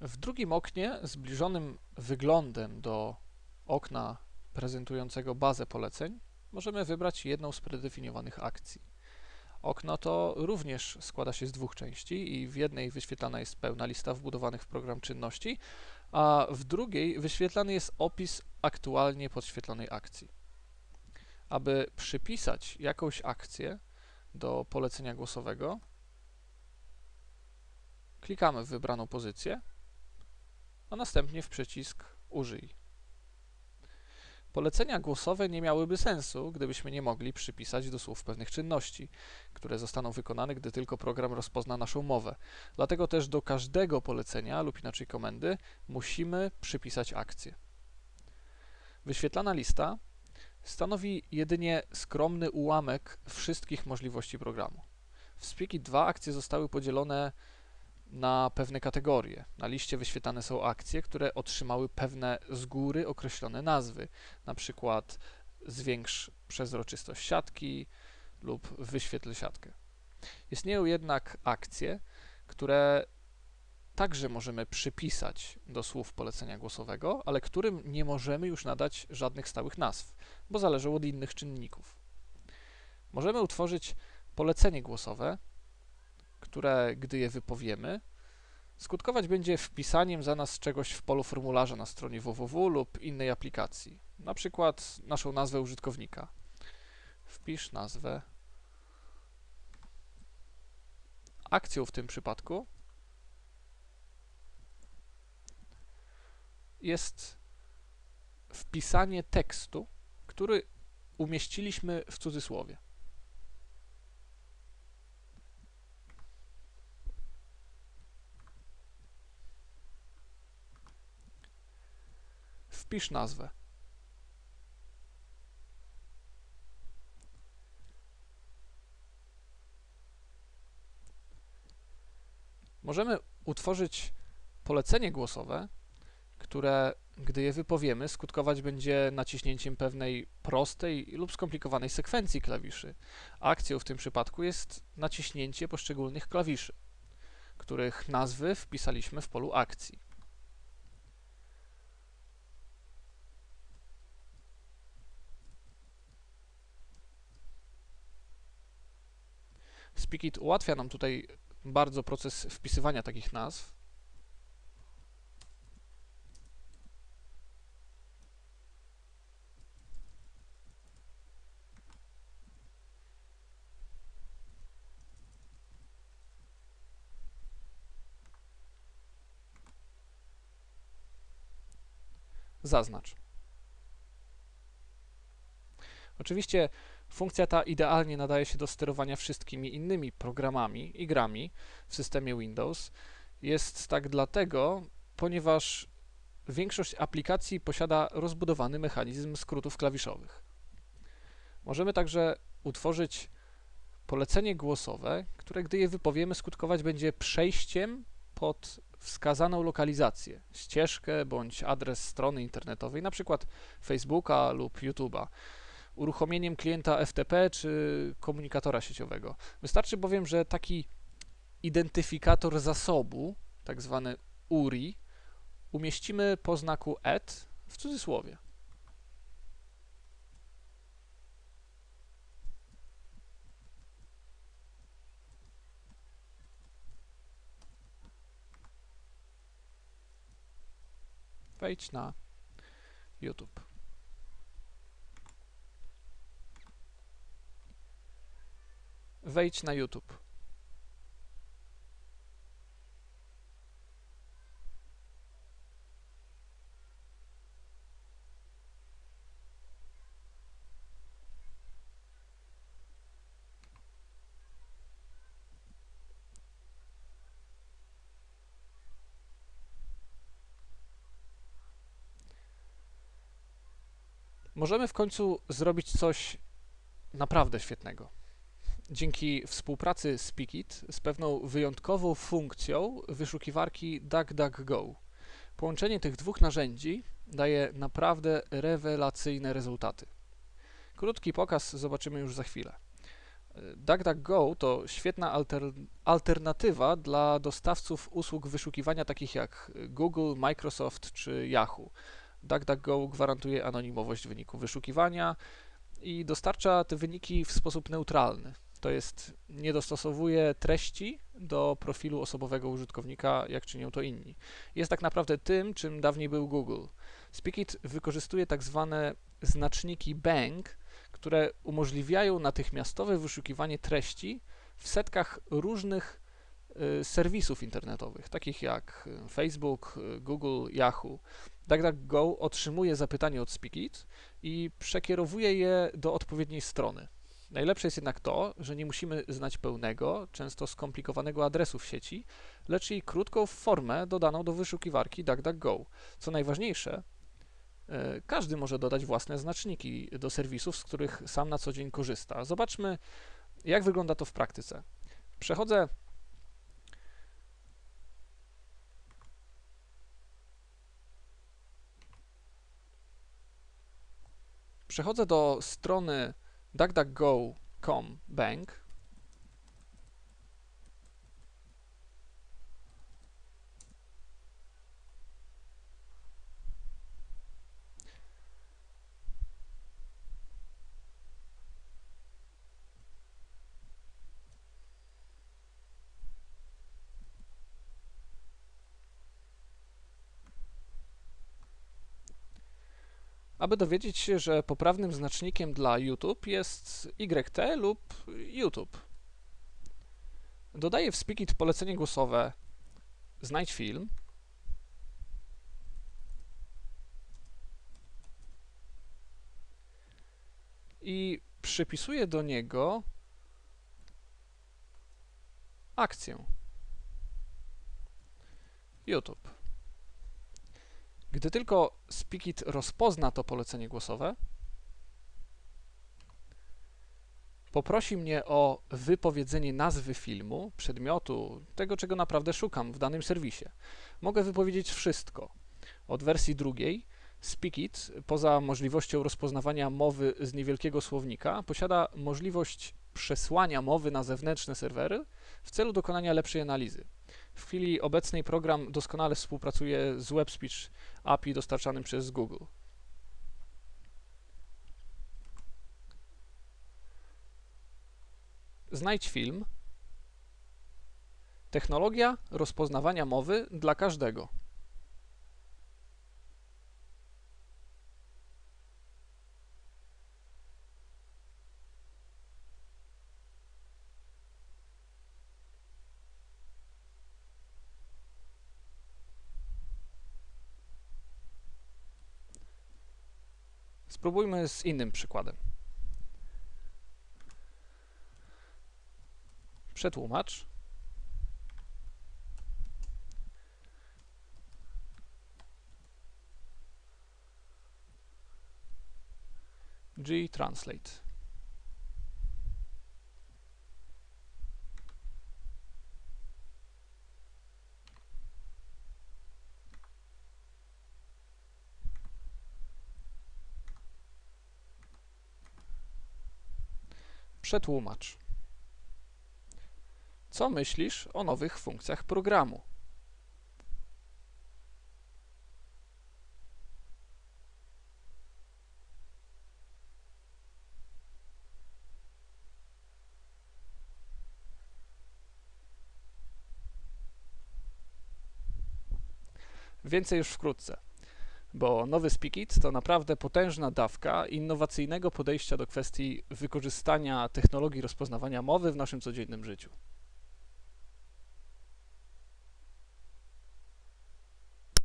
W drugim oknie, zbliżonym wyglądem do okna prezentującego bazę poleceń, możemy wybrać jedną z predefiniowanych akcji. Okno to również składa się z dwóch części i w jednej wyświetlana jest pełna lista wbudowanych w program czynności, a w drugiej wyświetlany jest opis aktualnie podświetlonej akcji. Aby przypisać jakąś akcję do polecenia głosowego, klikamy w wybraną pozycję, a następnie w przycisk Użyj. Polecenia głosowe nie miałyby sensu, gdybyśmy nie mogli przypisać do słów pewnych czynności, które zostaną wykonane, gdy tylko program rozpozna naszą mowę. Dlatego też do każdego polecenia lub inaczej komendy musimy przypisać akcję. Wyświetlana lista stanowi jedynie skromny ułamek wszystkich możliwości programu. W Speakit 2 akcje zostały podzielone na pewne kategorie. Na liście wyświetlane są akcje, które otrzymały pewne z góry określone nazwy, na przykład zwiększ przezroczystość siatki lub wyświetl siatkę. Istnieją jednak akcje, które także możemy przypisać do słów polecenia głosowego, ale którym nie możemy już nadać żadnych stałych nazw, bo zależą od innych czynników. Możemy utworzyć polecenie głosowe, które, gdy je wypowiemy, skutkować będzie wpisaniem za nas czegoś w polu formularza na stronie www lub innej aplikacji, na przykład naszą nazwę użytkownika. Wpisz nazwę. Akcją w tym przypadku jest wpisanie tekstu, który umieściliśmy w cudzysłowie. Wpisz nazwę. Możemy utworzyć polecenie głosowe, które, gdy je wypowiemy, skutkować będzie naciśnięciem pewnej prostej lub skomplikowanej sekwencji klawiszy. Akcją w tym przypadku jest naciśnięcie poszczególnych klawiszy, których nazwy wpisaliśmy w polu akcji. Speakit ułatwia nam tutaj bardzo proces wpisywania takich nazw. Zaznacz. Oczywiście Funkcja ta idealnie nadaje się do sterowania wszystkimi innymi programami i grami w systemie Windows. Jest tak dlatego, ponieważ większość aplikacji posiada rozbudowany mechanizm skrótów klawiszowych. Możemy także utworzyć polecenie głosowe, które gdy je wypowiemy skutkować będzie przejściem pod wskazaną lokalizację, ścieżkę bądź adres strony internetowej, np. Facebooka lub YouTube'a uruchomieniem klienta FTP czy komunikatora sieciowego. Wystarczy bowiem, że taki identyfikator zasobu, tak zwany URI, umieścimy po znaku ET w cudzysłowie. Wejdź na YouTube. Wejdź na YouTube. Możemy w końcu zrobić coś naprawdę świetnego dzięki współpracy Speakit z pewną wyjątkową funkcją wyszukiwarki DuckDuckGo. Połączenie tych dwóch narzędzi daje naprawdę rewelacyjne rezultaty. Krótki pokaz zobaczymy już za chwilę. DuckDuckGo to świetna alter, alternatywa dla dostawców usług wyszukiwania takich jak Google, Microsoft czy Yahoo. DuckDuckGo gwarantuje anonimowość wyniku wyszukiwania i dostarcza te wyniki w sposób neutralny. To jest, nie dostosowuje treści do profilu osobowego użytkownika, jak czynią to inni. Jest tak naprawdę tym, czym dawniej był Google. Speakit wykorzystuje tak zwane znaczniki bang, które umożliwiają natychmiastowe wyszukiwanie treści w setkach różnych y, serwisów internetowych, takich jak y, Facebook, y, Google, Yahoo. DuckDuckGo otrzymuje zapytanie od Speakit i przekierowuje je do odpowiedniej strony. Najlepsze jest jednak to, że nie musimy znać pełnego, często skomplikowanego adresu w sieci, lecz i krótką formę dodaną do wyszukiwarki DuckDuckGo. Co najważniejsze, E, każdy może dodać własne znaczniki do serwisów, z których sam na co dzień korzysta. Zobaczmy, jak wygląda to w praktyce. Przechodzę Przechodzę do strony duckduckgo.com bank aby dowiedzieć się, że poprawnym znacznikiem dla YouTube jest YT lub YouTube. Dodaję w Speakit polecenie głosowe Znajdź film. I przypisuję do niego akcję YouTube. Gdy tylko Speakit rozpozna to polecenie głosowe, poprosi mnie o wypowiedzenie nazwy filmu, przedmiotu, tego czego naprawdę szukam w danym serwisie. Mogę wypowiedzieć wszystko. Od wersji drugiej Speakit, poza możliwością rozpoznawania mowy z niewielkiego słownika, posiada możliwość przesłania mowy na zewnętrzne serwery w celu dokonania lepszej analizy. W chwili obecnej program doskonale współpracuje z WebSpeech API dostarczanym przez Google. Znajdź film. Technologia rozpoznawania mowy dla każdego. Spróbujmy z innym przykładem. Przetłumacz. G Przetłumacz. Co myślisz o nowych funkcjach programu? Więcej już wkrótce bo nowy Speakit to naprawdę potężna dawka innowacyjnego podejścia do kwestii wykorzystania technologii rozpoznawania mowy w naszym codziennym życiu.